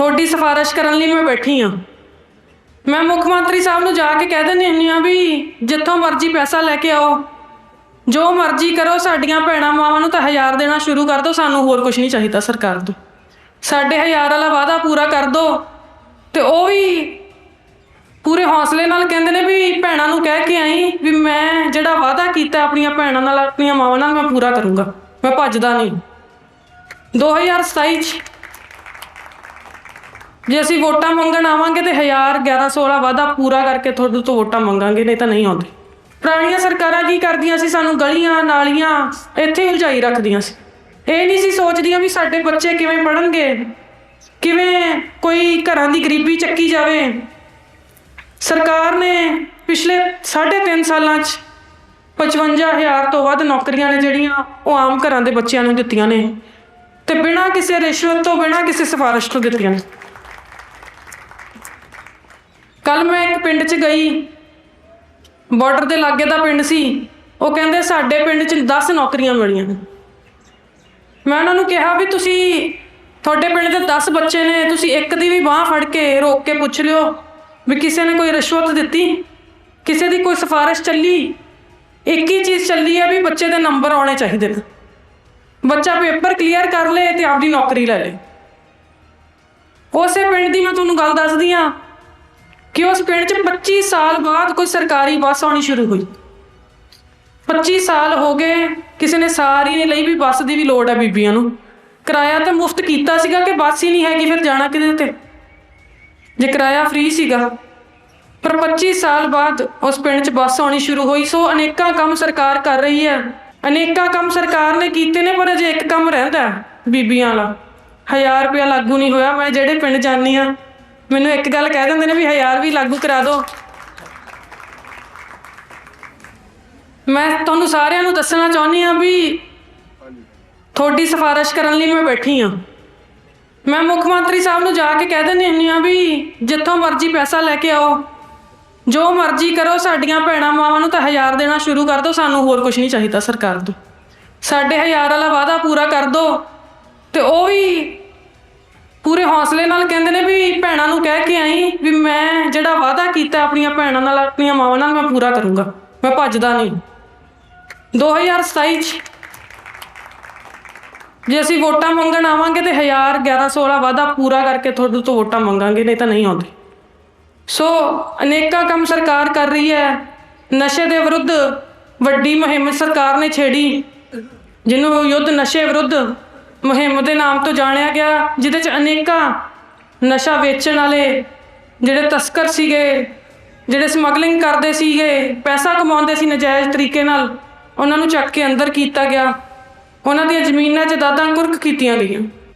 ਤੁਹਾਡੀ ਸਿਫਾਰਿਸ਼ ਕਰਨ ਲਈ ਮੈਂ ਬੈਠੀ ਆ। ਮੈਂ ਮੁੱਖ ਮੰਤਰੀ ਸਾਹਿਬ ਨੂੰ ਜਾ ਕੇ ਕਹਿ ਦਿੰਦੀ ਹੁੰਦੀ ਆ ਵੀ ਜਿੱਥੋਂ ਮਰਜ਼ੀ ਪੈਸਾ ਲੈ ਕੇ ਆਓ। ਜੋ ਮਰਜ਼ੀ ਕਰੋ, ਸਾਡੀਆਂ ਭੈਣਾਂ ਮਾਵਾਂ ਨੂੰ ਤਾਂ ਹਜ਼ਾਰ ਦੇਣਾ ਸ਼ੁਰੂ ਕਰ ਦਿਓ, ਸਾਨੂੰ ਹੋਰ ਕੁਝ ਨਹੀਂ ਚਾਹੀਦਾ ਸਰਕਾਰ ਤੋਂ। ਸਾਡੇ ਹਜ਼ਾਰ ਵਾਲਾ ਵਾਅਦਾ ਪੂਰਾ ਕਰ ਦਿਓ ਤੇ ਉਹ ਵੀ ਪੂਰੇ ਹੌਸਲੇ ਨਾਲ ਕਹਿੰਦੇ ਨੇ ਵੀ ਭੈਣਾਂ ਨੂੰ ਕਹਿ ਕੇ ਆਈ ਵੀ ਮੈਂ ਜਿਹੜਾ ਵਾਅਦਾ ਕੀਤਾ ਆਪਣੀਆਂ ਭੈਣਾਂ ਨਾਲ, ਆਪਣੀਆਂ ਮਾਵਾਂ ਨਾਲ ਮੈਂ ਪੂਰਾ ਕਰੂੰਗਾ। ਮੈਂ ਭੱਜਦਾ ਨਹੀਂ। 2027 ਚ ਜੇ ਅਸੀਂ ਵੋਟਾਂ ਮੰਗਣ ਆਵਾਂਗੇ ਤੇ 1000 1100 ਵਾਲਾ ਵਾਅਦਾ ਪੂਰਾ ਕਰਕੇ ਤੁਹਾਡੇ ਤੋਂ ਵੋਟਾਂ ਮੰਗਾਂਗੇ, ਨਹੀਂ ਤਾਂ ਨਹੀਂ ਆਉਂਦੇ। ਪੁਰਾਣੀਆਂ ਸਰਕਾਰਾਂ ਕੀ ਕਰਦੀਆਂ ਸੀ? ਸਾਨੂੰ ਗਲੀਆਂ, ਨਾਲੀਆਂ ਇੱਥੇ ਉਲਝਾਈ ਰੱਖਦੀਆਂ ਸੀ। ਇਹ ਨਹੀਂ ਸੀ ਸੋਚਦੀਆਂ ਵੀ ਸਾਡੇ ਬੱਚੇ ਕਿਵੇਂ ਪੜਨਗੇ ਕਿਵੇਂ ਕੋਈ ਘਰਾਂ ਦੀ ਗਰੀਬੀ ਚੱਕੀ ਜਾਵੇ। ਸਰਕਾਰ ਨੇ ਪਿਛਲੇ 3.5 ਸਾਲਾਂ 'ਚ 55000 ਤੋਂ ਵੱਧ ਨੌਕਰੀਆਂ ਨੇ ਜਿਹੜੀਆਂ ਉਹ ਆਮ ਘਰਾਂ ਦੇ ਬੱਚਿਆਂ ਨੂੰ ਦਿੱਤੀਆਂ ਨੇ। ਤੇ ਬਿਨਾਂ ਕਿਸੇ ਰਿਸ਼ਵਤ ਤੋਂ ਬਿਨਾਂ ਕਿਸੇ ਸਿਫਾਰਿਸ਼ ਤੋਂ ਦਿੱਤੀਆਂ ਨੇ। ਕੱਲ ਮੈਂ ਇੱਕ ਪਿੰਡ 'ਚ ਗਈ। ਬਾਰਡਰ ਦੇ ਲਾਗੇ ਦਾ ਪਿੰਡ ਸੀ। ਉਹ ਕਹਿੰਦੇ ਸਾਡੇ ਪਿੰਡ 'ਚ 10 ਨੌਕਰੀਆਂ ਮਿਲੀਆਂ ਨੇ। ਮੈਂ ਉਹਨਾਂ ਨੂੰ ਕਿਹਾ ਵੀ ਤੁਸੀਂ ਤੁਹਾਡੇ ਪਿੰਡ ਦੇ 10 ਬੱਚੇ ਨੇ, ਤੁਸੀਂ ਇੱਕ ਦੀ ਵੀ ਬਾਹ ਫੜ ਕੇ ਰੋਕ ਕੇ ਪੁੱਛ ਲਿਓ ਵੀ ਕਿਸੇ ਨੇ ਕੋਈ ਰਿਸ਼ਵਤ ਦਿੱਤੀ? ਕਿਸੇ ਦੀ ਕੋਈ ਸਿਫਾਰਿਸ਼ ਚੱਲੀ? ਇੱਕ ਹੀ ਚੀਜ਼ ਚੱਲੀ ਆ ਵੀ ਬੱਚੇ ਦੇ ਨੰਬਰ ਆਉਣੇ ਚਾਹੀਦੇ ਨੇ। ਬੱਚਾ ਪੇਪਰ ਕਲੀਅਰ ਕਰ ਲੇ ਤੇ ਆਪਦੀ ਨੌਕਰੀ ਲੈ ਲੇ। ਉਸੇ ਪਿੰਡ ਦੀ ਮੈਂ ਤੁਹਾਨੂੰ ਗੱਲ ਦੱਸਦੀ ਆ ਕਿ ਉਸ ਪਿੰਡ 'ਚ 25 ਸਾਲ ਬਾਅਦ ਕੋਈ ਸਰਕਾਰੀ ਬੱਸ ਆਉਣੀ ਸ਼ੁਰੂ ਹੋਈ। 25 ਸਾਲ ਹੋ ਗਏ, ਕਿਸੇ ਨੇ ਸਾਰੀ ਨੇ ਲਈ ਵੀ ਬੱਸ ਦੀ ਵੀ ਲੋੜ ਹੈ ਬੀਬੀਆਂ ਨੂੰ। ਕਿਰਾਇਆ ਤਾਂ ਮੁਫਤ ਕੀਤਾ ਸੀਗਾ ਕਿ ਬੱਸ ਹੀ ਨਹੀਂ ਹੈਗੀ, ਫਿਰ ਜਾਣਾ ਕਿਹਦੇ ਤੇ ਜੇ ਕਿਰਾਇਆ ਫ੍ਰੀ ਸੀਗਾ। ਪਰ 25 ਸਾਲ ਬਾਅਦ ਉਸ ਪਿੰਡ 'ਚ ਬੱਸ ਆਉਣੀ ਸ਼ੁਰੂ ਹੋਈ, ਸੋ ਅਨੇਕਾਂ ਕੰਮ ਸਰਕਾਰ ਕਰ ਰਹੀ ਹੈ। ਅਨੇਕਾਂ ਕੰਮ ਸਰਕਾਰ ਨੇ ਕੀਤੇ ਨੇ, ਪਰ ਅਜੇ ਇੱਕ ਕੰਮ ਰਹਿੰਦਾ ਬੀਬੀਆਂ ਵਾਲਾ। 1000 ਰੁਪਇਆ ਲਾਗੂ ਨਹੀਂ ਹੋਇਆ, ਮੈਂ ਜਿਹੜੇ ਪਿੰਡ ਜਾਂਦੀ ਆ ਮੈਨੂੰ ਇੱਕ ਗੱਲ ਕਹਿ ਦਿੰਦੇ ਨੇ ਵੀ 1000 ਵੀ ਲਾਗੂ ਕਰਾ ਦਿਓ ਮੈਂ ਤੁਹਾਨੂੰ ਸਾਰਿਆਂ ਨੂੰ ਦੱਸਣਾ ਚਾਹੁੰਦੀ ਆ ਵੀ ਤੁਹਾਡੀ ਸਿਫਾਰਿਸ਼ ਕਰਨ ਲਈ ਮੈਂ ਬੈਠੀ ਆ ਮੈਂ ਮੁੱਖ ਮੰਤਰੀ ਸਾਹਿਬ ਨੂੰ ਜਾ ਕੇ ਕਹਿ ਦਿੰਦੀ ਹੁੰਦੀ ਆ ਵੀ ਜਿੱਥੋਂ ਮਰਜ਼ੀ ਪੈਸਾ ਲੈ ਕੇ ਆਓ। ਜੋ ਮਰਜ਼ੀ ਕਰੋ, ਸਾਡੀਆਂ ਭੈਣਾਂ ਮਾਵਾਂ ਨੂੰ ਤਾਂ ਹਜ਼ਾਰ ਦੇਣਾ ਸ਼ੁਰੂ ਕਰ ਦਿਓ ਸਾਨੂੰ ਹੋਰ ਕੁਝ ਨਹੀਂ ਚਾਹੀਦਾ ਸਰਕਾਰ ਤੋਂ। ਸਾਡੇ ਹਜ਼ਾਰ ਵਾਲਾ ਵਾਅਦਾ ਪੂਰਾ ਕਰ ਦਿਓ ਤੇ ਉਹ ਵੀ ਪੂਰੇ ਹੌਸਲੇ ਨਾਲ ਕਹਿੰਦੇ ਨੇ ਵੀ ਭੈਣਾਂ ਕੀਤਾ ਆਪਣੀਆਂ ਭੈਣਾਂ ਨਾਲ, ਆਪਣੀਆਂ ਮਾਵਾਂ ਨਾਲ ਮੈਂ ਪੂਰਾ ਕਰੂੰਗਾ। ਮੈਂ ਭੱਜਦਾ ਨਹੀਂ। 2027 ਚ ਜੇ ਅਸੀਂ ਵੋਟਾਂ ਮੰਗਣ ਆਵਾਂਗੇ ਤੇ 1000 1100 ਵਾਲਾ ਵਾਅਦਾ ਪੂਰਾ ਕਰਕੇ ਤੁਹਾਡੇ ਤੋਂ ਵੋਟਾਂ ਮੰਗਾਂਗੇ, ਨਹੀਂ ਤਾਂ ਨਹੀਂ ਆਉਂਦੇ। ਸੋ ਅਨੇਕਾਂ ਕੰਮ ਸਰਕਾਰ ਕਰ ਰਹੀ ਹੈ। ਨਸ਼ੇ ਦੇ ਵਿਰੁੱਧ ਵੱਡੀ ਮੁਹਿੰਮ ਸਰਕਾਰ ਨੇ ਛੇੜੀ, ਜਿਹਨੂੰ ਯੁੱਧ ਨਸ਼ੇ ਵਿਰੁੱਧ ਮੁਹਿੰਮ ਦੇ ਨਾਮ ਤੋਂ ਜਾਣਿਆ ਗਿਆ, ਜਿਹਦੇ ਚ ਅਨੇਕਾਂ ਨਸ਼ਾ ਵੇਚਣ ਵਾਲੇ ਜਿਹੜੇ ਤਸਕਰ ਸੀਗੇ ਜਿਹੜੇ ਸਮਗਲਿੰਗ ਕਰਦੇ ਸੀਗੇ, ਪੈਸਾ ਕਮਾਉਂਦੇ ਸੀ ਨਜਾਇਜ਼ ਤਰੀਕੇ ਨਾਲ, ਉਹਨਾਂ ਨੂੰ ਚੱਕ ਕੇ ਅੰਦਰ ਕੀਤਾ ਗਿਆ। ਉਹਨਾਂ ਦੀਆਂ ਜ਼ਮੀਨਾਂ 'ਚ ਦਾਦਾਂ ਕੁਰਕ ਕੀਤੀਆਂ ਗਈਆਂ।